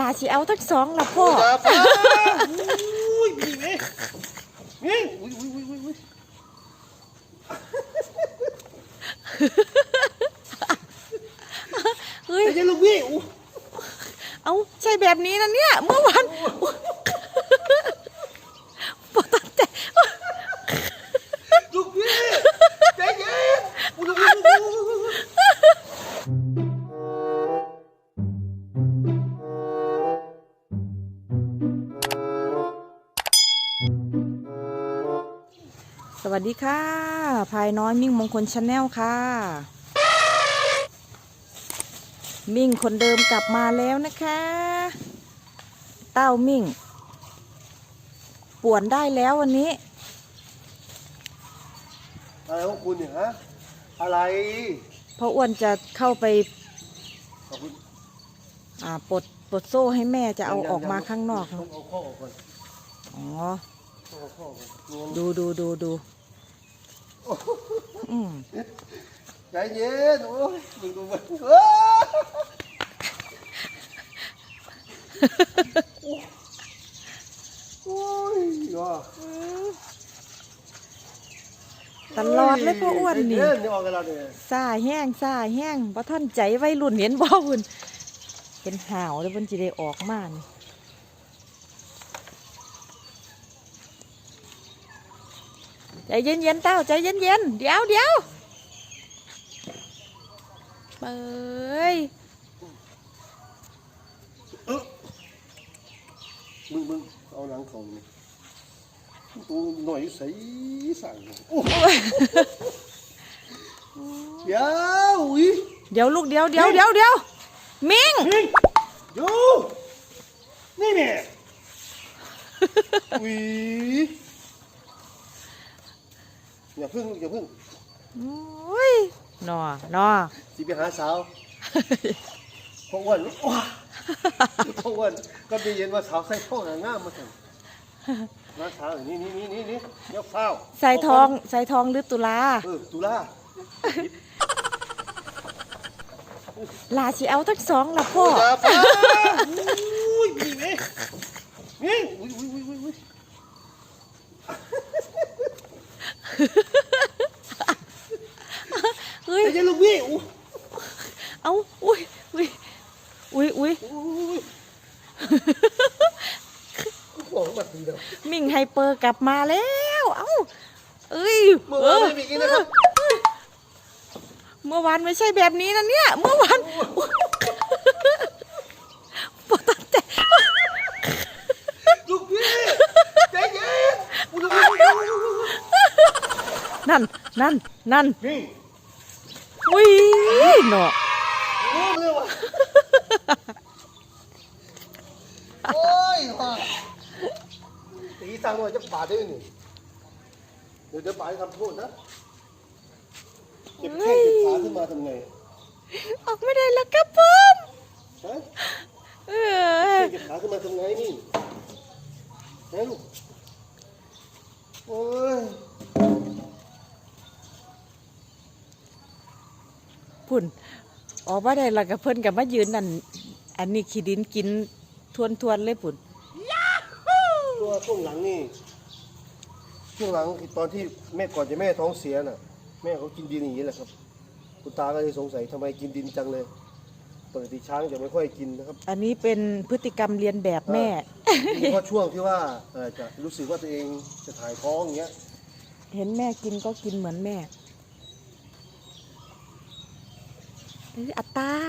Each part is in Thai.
ลาสิเอาทั้งสองละพ่อจ้าป้าอุ้ยมีไหมนี่อุ้ยอุ้ยอุ้ยอุ้ยอุ้ยเฮ้ยไอ้เจ้าลูกพี่อู้เอาใช่แบบนี้นะเนี่ย เมื่อวาน วัสดีค่ะ ภายน้อยมิ่งมงคลชาแนลค่ะ มิ่งคนเดิมกลับมาแล้วนะคะ เต้ามิ่ง ป่วนได้แล้ววันนี้ อะไรของคุณเนี่ยฮะ อะไรเพราะอ้วนจะเข้าไปขอบคุณอ่าปลดปลดโซ่ให้แม่จะเอายังออกมาข้างนอกต้องเอาข้อออกก่อนอ๋อ ต้องเอาข้อออกก่อนไม่งั้น ดูดูดูดูอืม ใจเย็นโอ้ยมึงดูมันเอ้ยโอ้ยว่ะตลอดเลยพ่ออ้วนนี่ใจเย็นี่ออกกันแล้วเนี่ยซ่าแห้งซ่าแห้งเพราะท่านใจไว้รุ่นเห็นบ่คุณเห็นห่าวแล้วมันจะได้ออกมานี่ ใจเย็นๆเต้าใจเย็นๆเดี๋ยวเดี๋ยวเปยเอ้อมึงมึงเอาหนังของนี่ตัวหน่อยใสสั่งโอ้ยเดี๋ยวอุ้ยเดี๋ยวลูกเดี๋ยวเดี๋ยวเดี๋ยวเดี๋ยวมิงนี่อยู่นี่แม่อุ้ย อย่าพึ่งลูกอย่าพึ่งโอ้ยนอนอสิไปหาสาวพวกอ้วนว้าพวกอ้วนก็ได้ยินว่าสาวใส่ท่องน่ะงามมาสั่งมาสาวนี่นี่นี่นี่นี่เดี๋ยวเฝ้าใส่ทองใส่ทองหรือตุลาเออตุลาลาสิเอาทั้งสองละพ่อจ้าป้าอุ้ยมีไหมนี่อุ้ยอุ้ยอุ้ยอุ้ยอุ้ย เฮ้ย ไอ้เจ้าลูกพี่อู้ เอาอุ้ยอุ้ยอุ้ยอุ้ย อุ้ยโอ้โหมาตีเดียว มิ่งไฮเปอร์ กลับมาแล้ว เอ้า เอ้ยเมื่อวานไม่มีกินนะครับ เมื่อวานไม่ใช่แบบนี้นะเนี่ย เมื่อวานปวดตั้งแต่ลูกพี่ใจเย็นอุ้ยลูกพี่ลูกพี่ลูกพี่นั่น นั่น นั่นนี่อุ้ยเนาะโอ้เร็วอะ โอ้ยว่ะตีสั่งหน่อยจะบาดได้ไหมนี่เดี๋ยวเดี๋ยวบาดให้ทำโทษนะเจ็บแข้งเจ็บขาขึ้นมาทำไงออกไม่ได้แล้วครับผมฮะเออเจ็บขาขึ้นมาทำไงนี่ไหนลูกโอ้ยพุ่นออกมาได้แล้วกับเพิ่นกับมายืนนั่นอันนี้ขี้ดินกินทวนทวนๆเลยพุ่น ตัวช่วงหลังนี่ช่วงหลังตอนที่แม่ก่อนจะแม่ท้องเสียน่ะ แม่เขากินดินอย่างนี้แหละครับ คุณตาก็เลยสงสัยทำไมกินดินจังเลยปกติช้างจะไม่ค่อยกินนะครับอันนี้เป็นพฤติกรรมเรียนแบบแม่เฉพาะช่วงที่ว่าเอ่อจะรู้สึกว่าตัวเองจะถ่ายท้องอย่างเงี้ยเห็นแม่กินก็กินเหมือนแม่เอ้ยอะเต้า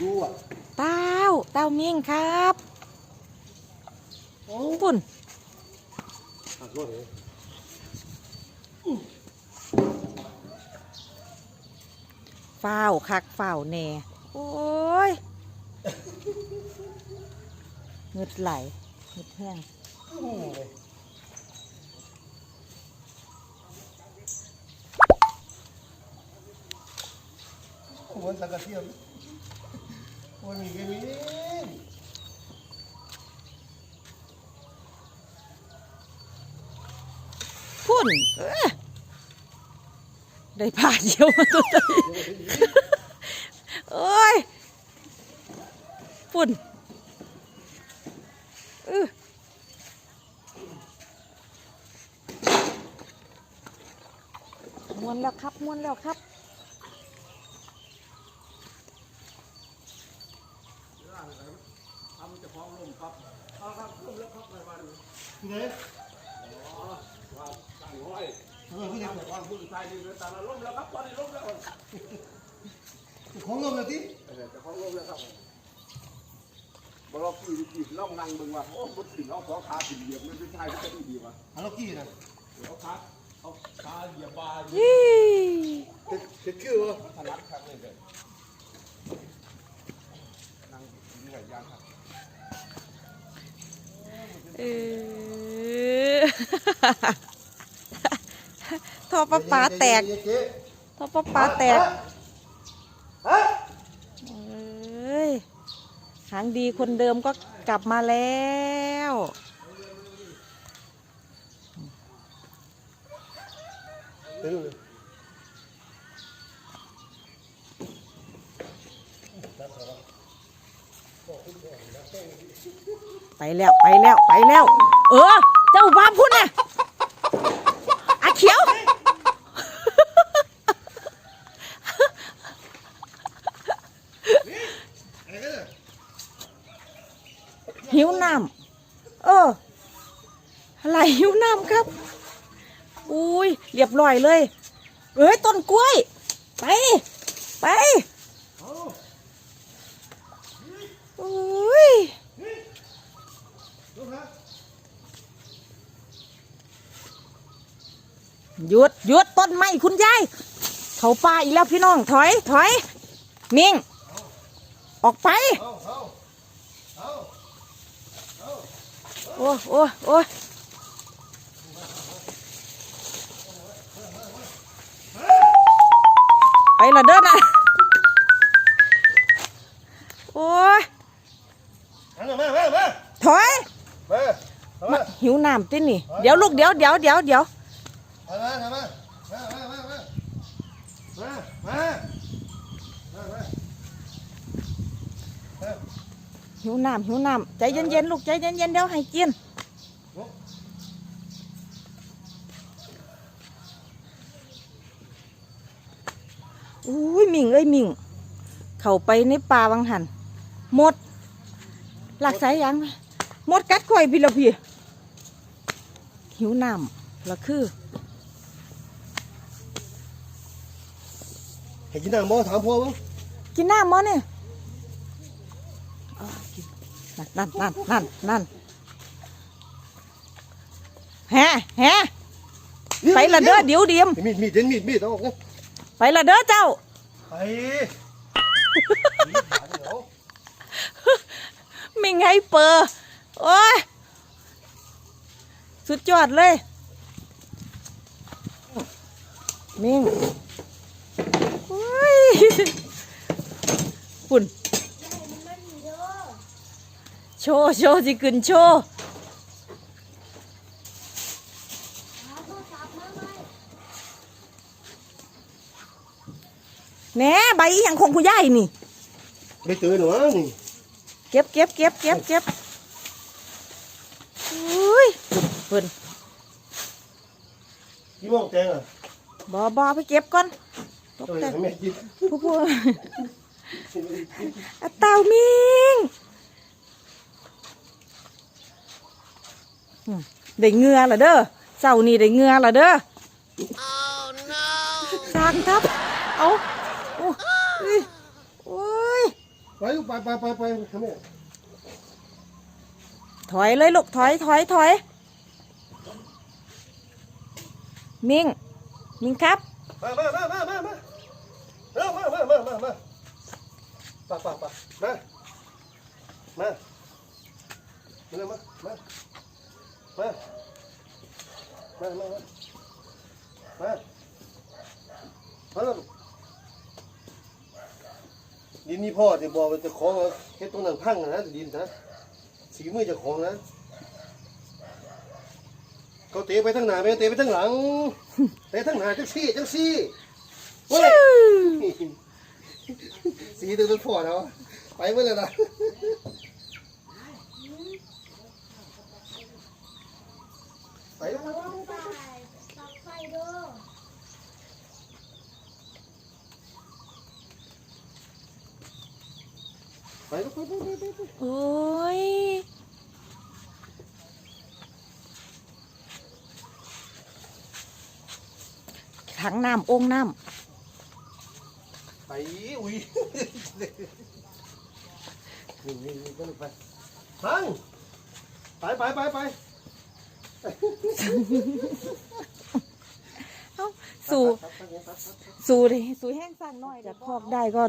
ดูอะ เต้า เต้ามิ่งครับโอ้ ปุ่นเฝ้าวคักฝ้าวแน่ โอ้ยเงึดไหลเงึดแห้งเหมือนสังกะเทียมโอ้ยมีแค่นี้ พุ่นได้ผ่าเดียวมาตัวใดโอ้ยพุ่นเออม้วนแล้วครับม้วนแล้วครับทำจะพร้อมลมครับเอาครับลมแล้วครับในวันนี้เนี่ยอ๋อครับ ของลมเลยที่บล็อกอีกอีกล่องนั่งเบิ่งว่าโอ้บดถึงเอาสองขาถึงเหยียบมันเป็นชายก็จะดีวะฮัลโหลกี้นะเอาขาเอาขาเหยียบบายี่เจ็ดคิวเหรอถนัดครับเลยเลยนั่งเหนื่อยยางครับเออ ท่อประปาแตกท่อประปาแตกเอ้ยหางดีคนเดิมก็กลับมาแล้วไปแล้วไปแล้วไปแล้ว เออ เจ้าบ้าพุ่นน่ะอาเขียว อะไรกันเนี่ย หิวน้ำเออ อะไรหิวน้ำครับ อุ้ยเรียบร้อยเลย เอ้ยต้นกล้วย ไป ไปอุ้ยหยุดหยุดต้นไม้คุณยายเขาป่าอีกแล้วพี่น้องถอย ถอยมิงออกไป ôi ôi ôi ấy là đất à ôi. Thôi. Mà hiếu làm thế nhỉ? Đéo lúc đéo đéo đéo đéo. มามามามามามามา หิวน้ำหิวน้ำใจเย็นๆลูกใจเย็นๆเดี๋ยวให้กินอุ้ยมิงเอ้ยมิงเข้าไปในป่าวังหันหมด หลักสายยางไหมหมดกัดข่อยพี่ละพี่หิวน้ำละคือให้กินน้ำบ่ถามพ่อมั้งกินน้ำมั้เนี่ยเอากิ นนั่นนั่นนั่นนั่นแฮะแฮะไปละเด้อเดี๋ยวเดียมมีดมีดเด่นมีดมีดเอาออกนะไปละเด้อเจ้าไปมีดหาเดี๋ยวมิงให้เปอร์โอ้ยสุดยอดเลย มิงโอ้ยฝุ่น โชว์โชว์สิขึ้นโชว์แหน่ใบอหย่างของคุณยายนี่ ไปเตือนหนูวะนี่เก็บเก็บเก็บเก็บเก็บอุ้ยเพิ่นกี่โมงแตงอะบอบอไปเก็บก่อนตกเอาไปแต่ให้แม่กิน ผู้ผู้ อะเต่ามิงอืม ได้เหงือละเด้อเจ้านี่ได้เหงือละเด้อ oh no สร้างทับ เอาโอ้ยโอ้ยไปลูกไปไปไปไปทำไมถอยเลยลูกถอยถอยถอยมิงมิงครับมามามามามามาเร็วมามามามามาปะปะปะมามามาเร็วมามามา มามามามามาแล้วดินนี่พ่อจะบอกว่าจะของเอาเฮ็ดตรงนั้นพังนะดินนะสีมือเจะของนะเขาเตะไปทางหน้าไม่เตะไปทางหลังเตะทางหน้าจังซี่จังซี่เว้ยสีตึงตึงพอแล้วไปเมื่อไหร่ล่ะ ไปมาลงไปตักไปเด้อไปลงไปไปไปไปโอ้ยถังน้ำโอ่งน้ไปอุ้ยนี่นี่นี่ก็ลงไปฟังไปไปไปไป เอ้าสู่ครับครับครับครับสู่ดิสู่แห้งสั่งหน่อยจะพอกได้ก็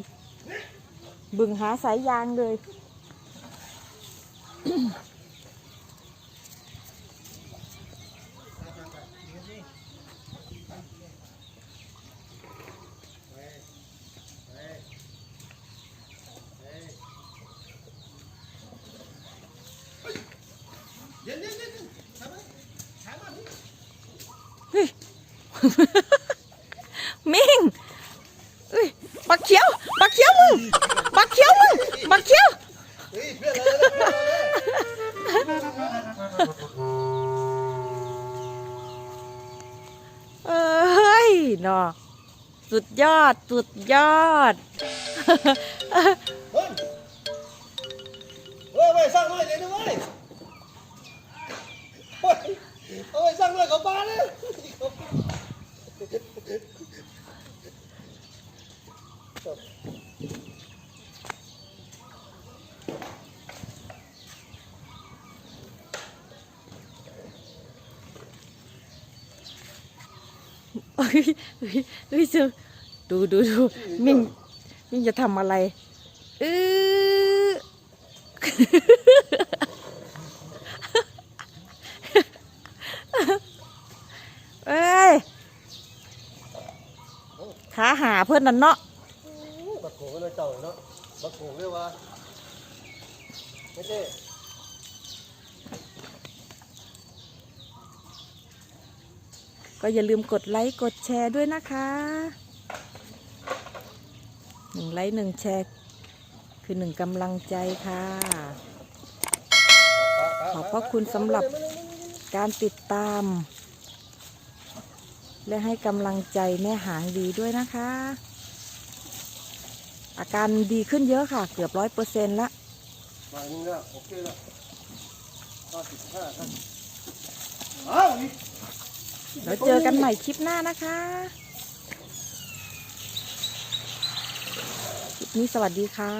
บึงหาสายยางเลยเย็นเย็นเย็นเย็นทำไมถามมาพี่ มิงบักเขียวบักเขียวมึงบักเขียวมึงบักเขียวเฮ้ยเพื่อนเราเลยเพื่อนเราเลยเอ้ยเนาะสุดยอด สุดยอดเฮ้ยเฮ้ยไปสร้างด้วยเดี๋ยวนี้เว้ยเฮ้ยเอาไปสร้างด้วยเขาบ้านเลย เฮ้ยเฮ้ยเฮ้ยเจอดูดูดูมิ่งมิ่งจะทำอะไรเออ เอ้ยขาหาเพื่อนนั่นเนาะบักโขงเลยเจ้าเนาะบักโขงเรียกว่าไม่ใช่ก็อย่าลืมกดไลค์กดแชร์ด้วยนะคะหนึ่งไลค์หนึ่งแชร์ คือหนึ่งกำลังใจค่ะ ขอบพระคุณสำหรับการติดตาม และให้กำลังใจแม่หางดีด้วยนะคะ อาการดีขึ้นเยอะค่ะ เกือบร้อยเปอร์เซ็นต์ละมาหนึ่งแล้วโอเคแล้วห้าสิบห้าครับอ้าวอีกแล้วเจอกันใหม่คลิปหน้านะคะ คลิปนี้สวัสดีค่ะ